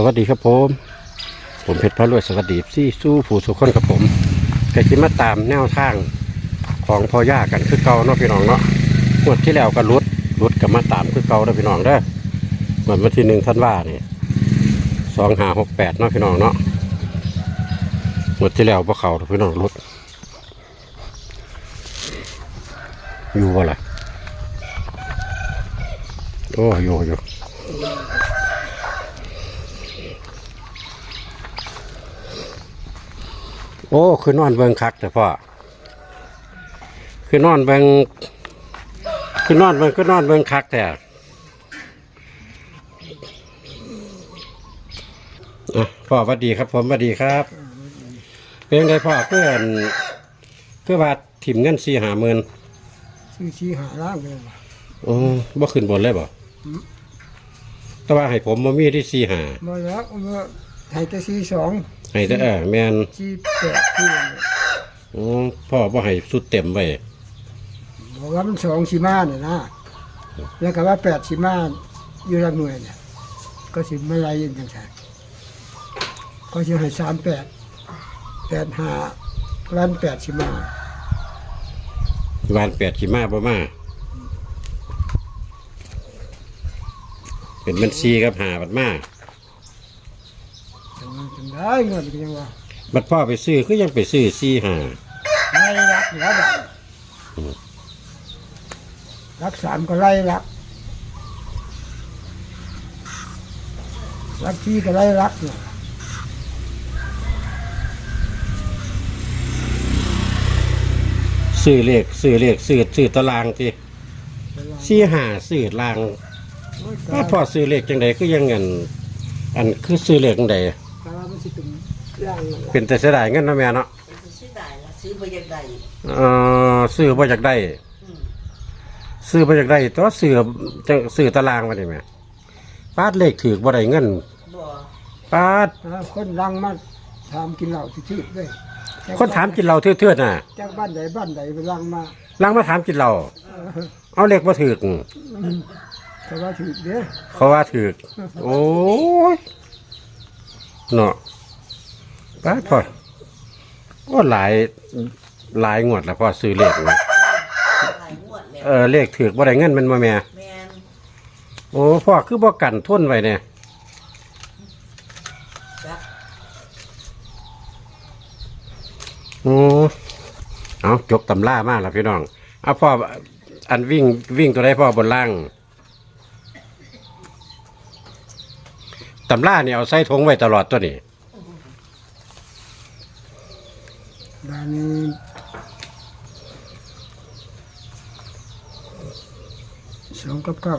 สวัสดีครับผม ผมเพชรพระรวยสวัสดีซี่สู้ผู้สุขคนกับผมก็คิดมาตามแนวทางของพ่อย่ากันคือเก่าเนาะพี่น้องเนาะงวดที่แล้วก็รุดรุดกับมาตามคือเก่าเนาะพี่น้องเด้อเหมือนวันที่หนึ่งท่านว่าเนี่ยสองห้าหกแปดเนาะพี่น้องเนาะงวดที่แล้วพวกเขาพี่น้องรุด อยู่วะล่ะโอ้อยู่อยู่ โอ้คือนอนเบิงคักแต่พ่อคือนอนเบิงคือนอนเบิงคือนอนเบิงคักแต่อะพ่อสวัสดีครับ ผมสวัสดีครับเป็นไงพ่อเพื่อนเพื่อว่าถิ่มเงินสี่หาเมินซื้อชี้หาล่างเลยว่ะโอ้บ่ขึ้นบนเลยบ่แต่ว่าให้ผมมามีที่สี่หามาแล้วเอามาไทยจะชี้สอง ให้แต่เออแมนชี้แปดที่โอ้พ่อบ่ให้สุดเต็มไว้บอกว่ามันสองชิมาเนี่ยนะแล้วก็ว่าแปดชิมาอยู่ละหน่วยเนี่ย ก็สิไม่ไรยินจังไงก็จะให้สามแปดแปดห้าล้านแปดชิมาวานแปดขีมาบ่มา เป็นบัญชีกับหาบัดมาจั งจังได้เงินก็ยังว่าบัดพ่อไปซื้อคือยังไปซื้อสี่หาไล่รักเหลือแบบรักสามก็ไล่รัก รักที่ก็ไล่รักเนี่ยซื้อเลขซื้อเลขซื้อซื้อตารางที่สี่หาซื้อลาง ถ้าพ่อซื้อเลขจังใดคือยังเงินอันคือซื้อเลขจังใดแต่ว่ามันสิ เป็นร่างนั่นล่ะเป็นแต่เสียดายเงินเนาะแม่เนาะซื้อได้ละซื้อไปยังไงเอ่อซื้อบ่อยากได้ซื้อบ่อยากได้แตัวาซื้อจังซื้อตารางมาได้ไหมปาดเลขถือบ่ได้เงินบ่ปาดแล้วคนรังมาถามกินเหล้าที่ชื่อด้วยคนถามกินเหล้าเทื่อๆน่ะจากบ้านใดบ้านใดไปรังมาลังมาถามกินเหล้าเอาเลขมาถือกแต่ว่าถือเด้อเขาว่าถือกโอ้ยเนาะ ป้าดพอก็หลายหลายงวดแล้วพอซื้อเลขนะหลายงวดแล้วเออเลขถือกบ่ได้เงินมันมาแม่แมนโอ้พ่อคือบ่กันทุนไว้เนี่ยจักโอ้เอาจกตำล่ามากแล้วพี่น้องเอาพ่ออันวิ่งวิ่งตัวใดพ่อบนล่างตำล่าเนี่ยเอาใส่ทงไว้ตลอดตัวนี้ บ้า นนี้สองกับเก้า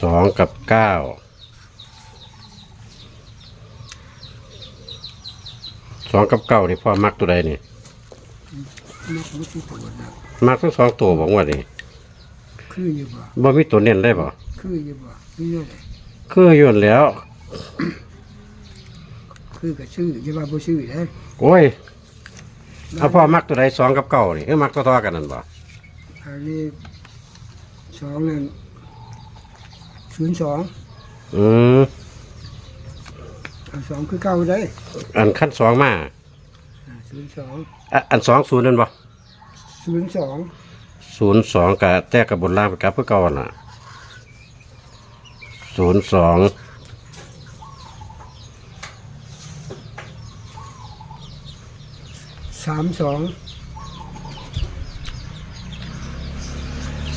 สองกับเก้าสองกับเก้านี่พ่อมักตัวใดนี่ นักมุติตัวนะมักทั้งสองตัวบอกว่านี่คืออยู่บ่บ่มีตัวเน้นได้บ่คืออยู่บ่คืออยู่ไหนคืออยู่นั่นแหล้ว คือกับชื่อจะว่าบ่ชื่อเด้อโอ้ยเอาพ่อมักตัวใดสองกับเก้านี่คือมักตัวๆกันนั่นบ่อันนี้สองนั่นศูนย์สองอืมเอาสองคือเก้าได้อันขั้นสองมาศูนย์สองอะอันสองศูนย์นั่นบ่ศูนย์สองศูนย์สองกับแต้กับบนล่างไปกับเพื่อเก่าน่ะศูนย์สอง สามสอง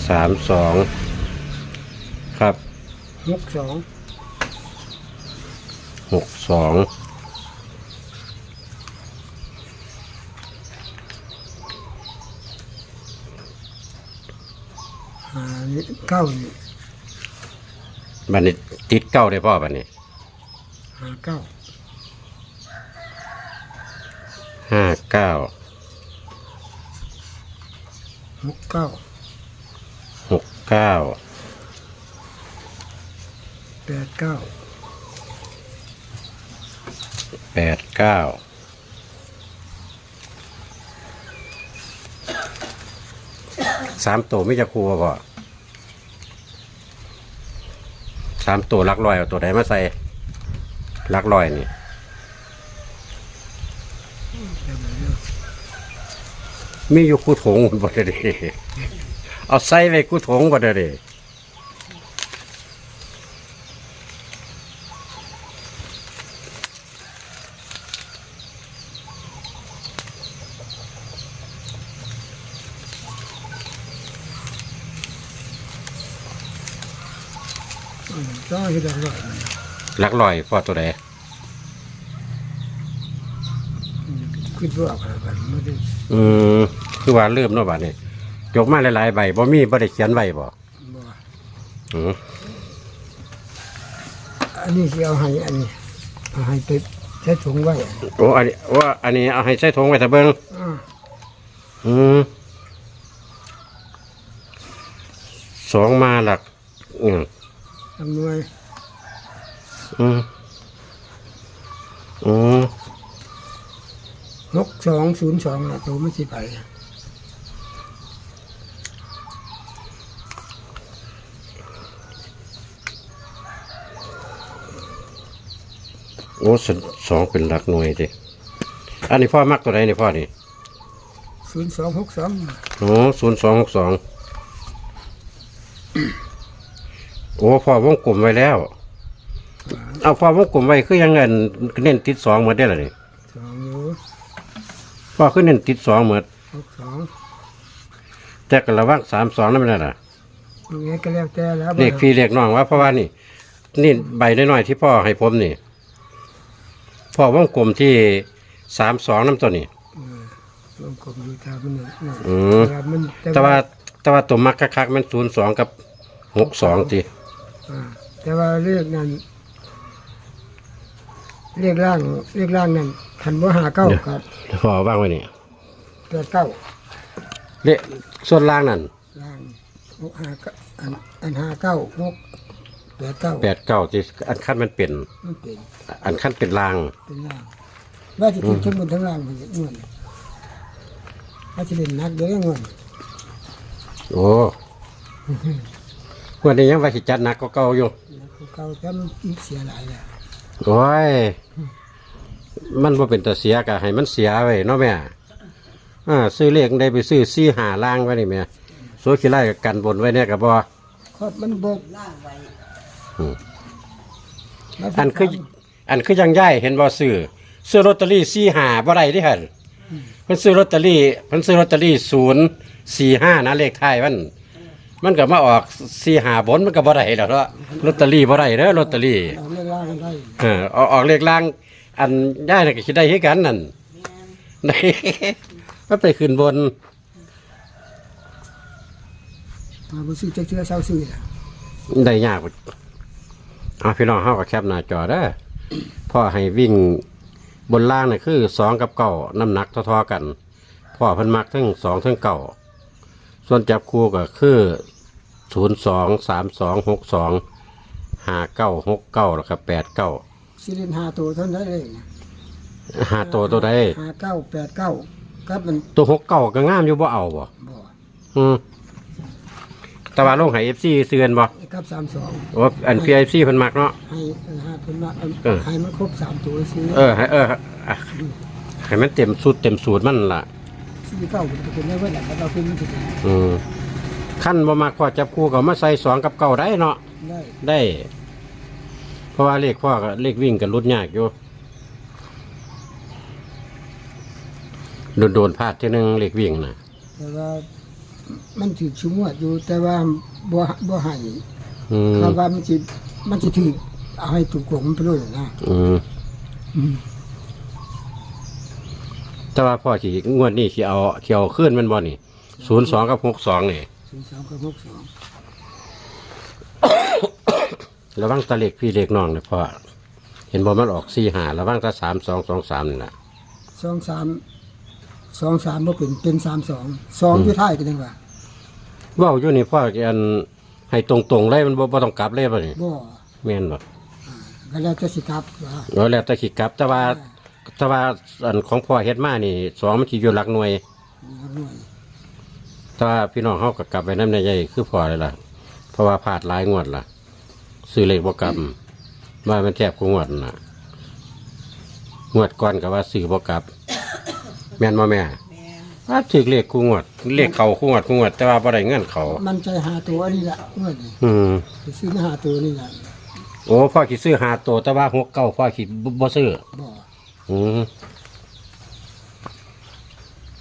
สามสองครับหกสองหกสองหานี่เก้านี่บันนี้ติดเก้าได้พ่อบันนี้หาเก้า ห้าเก้าหกเก้าหกเก้าแปดเก้าแปดเก้าสามตัวไม่จะครูบ่พ่อสามตัวลักลอยเอาตัวใดมาใส่ลักลอยนี่ มีอยู่คู่ถงบ่ได้เด้เอาใส่ไว้คู่ถงบ่ได้เด้ต้องให้ได้ร้อยหลักลอยพอตัวใดคิดว่าอะไรกันไม่ได้อืม คือว่าเริ่มเนาะบัดนี้ยกมาหลายๆใบบ่มีบ่ได้เขียนไว้บ่บ่อืมอันนี้สิเอาให้อันนี้เอาให้ไปใช้ถุงไว้โอ้อันนี้ว่าอันนี้เอาให้ใส่ถุงไว้ถ้าเบิ่งอ่าอืมสองมาหลักอืมอำนวยอืมอืมหกสองศูนย์สองละตัวไม่สิไป โอ้สสองเป็นหลักหน่วยดิอันนี้พ่อมักตัวใดนี่พ่อนี่ศูนย์สองหกสองโอ้ศูนย์สองหกสองโอ้พ่อวงกลมไว้แล้ว เอาพ่อวงกลมไว้คือยังเงินเน้นติดสองหมดได้หรอนี่สองอยู่พ่อคือเน้นติดสองหมดหกสองแต่ก็ระวังสามสองนั่นไม่ได้ล่ะยังไงก็แล้วแต่แล้วเลขพี่เลขน้องว่าเพราะว่านี่ นี่ใบน้อยๆที่พ่อให้ผมนี่ พ่อวงกลมที่สามสองน้ำตัวนี่วงกลมอยู่ทางมันนั่นอืม แต่มันแต่ว่าแต่ว่าตัวมักคักๆมันศูนย์สองกับหกสองทีอ่าแต่ว่าเรียกนั้นเรียกร่างเรียกร่างนั้นคันว่าหาเก้ากับพ่อว่างไว้นี่แปดเก้าเลขส่วนล่างนั่นร่างหกหาเก้าอันอันหาเก้าหก แปดเก้าแปดเก้าที่อันขั้นมันเป็น มันเป็นอันขั้นเป็นล่าง เป็นร่างว่าจะถึงทั้งบนทั้งล่างมันจะเงินว่าจะเป็นนักเด้อเงินโอ้วันนี้ยังว่าสิจัดหนักก็เก่าอยู่เก่าแต่มันเสียหลายแล้วโอ้ย มันบ่เป็นตาเสียกะให้มันเสียไว้เนาะแม่อ่าซื้อเลขได้ไปซื้อซี่หาล่างไว้นี่แม่โซขี้ไล่กับกันบนไว้เนี่ยกับบ่ครอบมันบกล่างไว้แล้ว อันคือ อันคือยังย่ายเห็นบ่ซื้อซื้อลอตเตอรี่ซี่หาบ่ได้เดิหั่นเพิ่นซื้อลอตเตอรี่เพิ่นซื้อลอตเตอรี่ศูนย์สี่ห้านะเลขท้ายมัน มันก็มาออกสี่หาบนมันก็บ่ได้แล้วเนาะลอตเตอรี่บ่ได้เด้อลอตเตอรี่เอาเรื่องล่างได้ เออเอาออกเลขล่าง อันย่ายน่ะก็คิดได้คือกันนั่นแม่นได้ มันไปขึ้นบน มาบุษือจะเชื่อเศร้าซื้อล่ะ ได้ยากกว่า เอาพี่น้องเฮากับแคปหน้าจอเด้อพ่อให้วิ่งบนล่างน่ะคือสองกับเก้าน้ำหนักเท่าๆกัน พ่อเพิ่นมักทั้งสองทั้งเก้าส่วนจับคู่ก็คือศูนย์สองสามสองหกสองห้าเก้าหกเก้าแล้วก็แปดเก้าสิเล่นหาตัวเท่านั้นเลยนะห้าตัวตัวใดหาเก้าแปดเก้าครับมันตัวหกเก้าก็งามอยู่บ่เอาบ่บ่อืม แต่ว่าลงให้เอฟซีเสือนบ่ครับสามสองโอ้อันพีไอซีเพิ่นมักเนาะ ให้เออหาเป็นมาเอาเออ ให้มันครบสามตัวซื้อเออให้เอออะให้มันเต็มสูตรเต็มสูตรมันล่ะ ซื้อเก้ามันจะเป็นได้เว้ยแหละเราเป็นมันจะเป็นอืมขั้นบ่มากพอจับคู่ก็มาใส่สองกับเก้าได้เนาะ ได้ได้ เพราะว่าเลขพ่อก็เลขวิ่งกับรุดยากอยู่โดนโดนๆพลาดทีหนึงเลขวิ่งน่ะแต่ว่า มันถือชุ่มวดอยู่แต่ว่าบ่บ่ให้อืมเพราะว่ามันสิมันสิถือเอาให้ถูกกลงมันไปเลยนะอืมอืมแต่ว่าพ่อสิงวดนี้สิเอาสิเอาขึ้นมันบ่นี่ศูนย์สองกับหกสองนี่ศูนย์สองกับหกสองระวังตะเล็กพี่เล็กน้องนะพ่อเห็นบ่มันออกสี่หาระวังตาสามสองสองสามนี่แหละสองสาม สองสามบ่เป็นเป็นสามสองสองอยู่ท้ายกันจังว่าเว่าอยู่นี่พ่ออันให้ตรงๆเลยมันบ่บ่ต้องกลับเลยบ่นี่บ่แม่นบ่ก็แล้วจะสิครับว่าเออแล้วแต่ขี้กลับ แต่ว่าแต่ว่าอันของพ่อเฮ็ดมานี่สองมันสิอยู่หลักหน่วยมีหน่วยแต่ว่าพี่น้องเฮาก็กลับไปนำในใหญ่คือพ่อเลยล่ะ เพราะว่าพลาดหลายงวดล่ะ ซื้อเลขบ่กลับว่ามันแทบกูงวดน่ะ งวดก่อนก็ว่าซื้อบ่กลับ แม่นบ่แม่แม่นว่าถือเลขกูงวดเลขเขากูงวดกูงวดแต่ว่าบ่ได้เงินเขา มันใจหาตัวนี่แหละเมื่อนี้อืมไปซื้อมาหาตัวนี่แหละโอ้พ่อคิดซื้อหาตัวแต่ว่าหกเก้าพ่อคิดบ่บ่ซื้อบ่อืม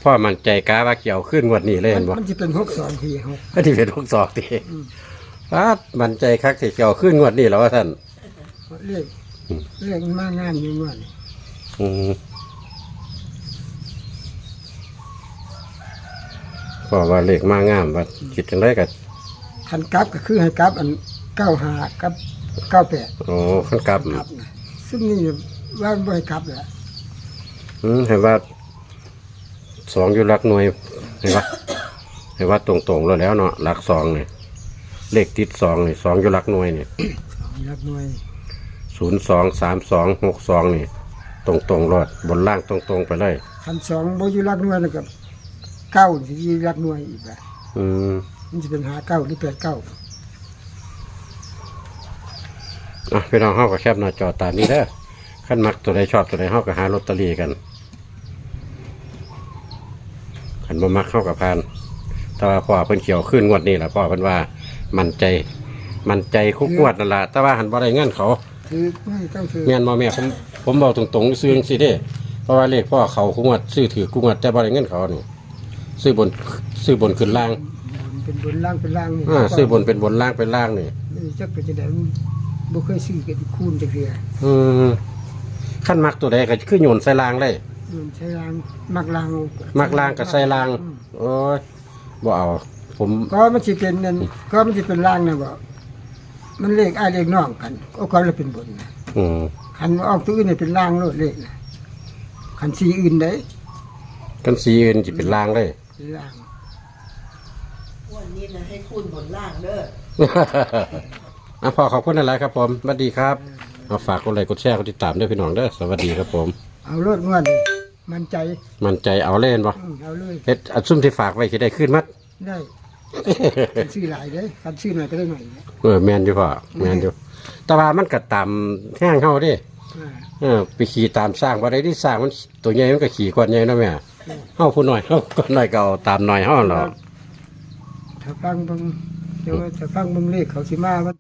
พ่อมั่นใจกาว่าเกี่ยวขึ้นงวดนี้เลยมัเห็นนบ่มันจะเป็นหกสองทีหกก็ที่เป็นหกสองตีว่ามั่นใจคักที่เกี่ยวขึ้นงวดนี้แล้วว่าท่านเรียกเรียกมันมางานอยู่เมื่อนี้อืม พ่อว่าเลขมางามว่าคิดจังไดก็คันกลับก็คือให้กลับอันเก้าหากับเก้าแปดโอ้ขั้นกลับกลับนะซึ่งนี่ว่าบ่ให้กลับแหละอืมเห็นว่าสองอยู่หลักหน่วยเห็นปะเห็นว่าตรงๆแล้วแล้วเนาะหลักสองนี่เลขติดสองนี่สองอยู่หลักหน่วยนี่สองรักหน่วยศูนย์สองสามสองหกสองนี่ ตรงๆรอดบนล่างตรงๆไปเลยคันสองบ่อยู่รักหน่วยแล้วก็ เก้าสิอยู่รักหน่วยอีกอะอืมมันจะเป็นหาเก้าหรือแปดเก้าอะพี่น้องเฮาก็แคบหน้าจอตามนี้เด้อขั้นมักตัวใดชอบตัวใดเฮาก็หาลอตเตอรี่กันขันบ่มักเฮากับพาน แต่ว่าพ่อเพิ่นเขียวขึ้นงวดนี้ล่ะพ่อเพิ่นว่ามั่นใจ มั่นใจคุกงวดนั่นล่ะแต่ว่าหันบ่ได้เงินเขา คือไม่ต้องซื้อแม่นบ่แม่ผมผมบอกตรงๆซื้อจังซี่เด้เพราะว่าเลขพ่อเขาคุกงวดซื้อถือคุกงวดแต่บ่ได้เงินเขานี่ ซื้อบนซื้อบนขึ้นล่างบนเป็นบนล่างเป็นล่างนี่อ่าซื้อบนเป็นบนล่างเป็นล่างนี่นี่จักเป็นจังได๋บ่เคยซื้อกันคูณจักเทื่ออืมขั้นมักตัวใดก็คือโยนใส่ล่างเลยมันใช้ล่างมักล่างมักล่างกับใส่ล่างอืมโอ้ยบ่เอา ผม ก็มันสิเป็นนั่นก็มันสิเป็นล่างนะบ่มันเลขอ้ายเลขน้องกันก็ก็เลยเป็นบนนะ อืมคันออกตัวอื่นนี่เป็นล่างโลดเลขนะคันสีอื่นได้กันสีอื่นสิเป็นล่างเลยเป็น ล่างวันนี้นะให้คุณบนล่างเด้ออะพอขอบคุณอะไรครับผมสวัสดีครับเอาฝากกดไลค์กดแชร์กดติดตามด้วยพี่น้องเด้อสวัสดีครับผม เอาโลดงวดนี่มันใจมั่นใจเอาเล่นบ่อืมเอาเลยเฮ็ดอันซุ่มที่ฝากไว้สิได้ขึ้นมัด ได้คันซื้อหลายเด้คันซื้อหน่อยก็ได้หน่อยนะเออแม่นอยู่พ่อแม่นอยู่แต่ว่ามันก็ตามแห้งเฮาเด้อ่าเออไปขี่ตามสร้างบ่ได้ที่สร้างมันตัวใหญ่มันก็ขี่กว่าใหญ่เนาะแม่ เฮาผู้น้อยเฮาก็น้อยก็เอาตามน้อยเฮาหรอก ถ้าฟังเบิ่งเดี๋ยวว่าถ้าฟังเบิ่งเลขเขาสิมาว่า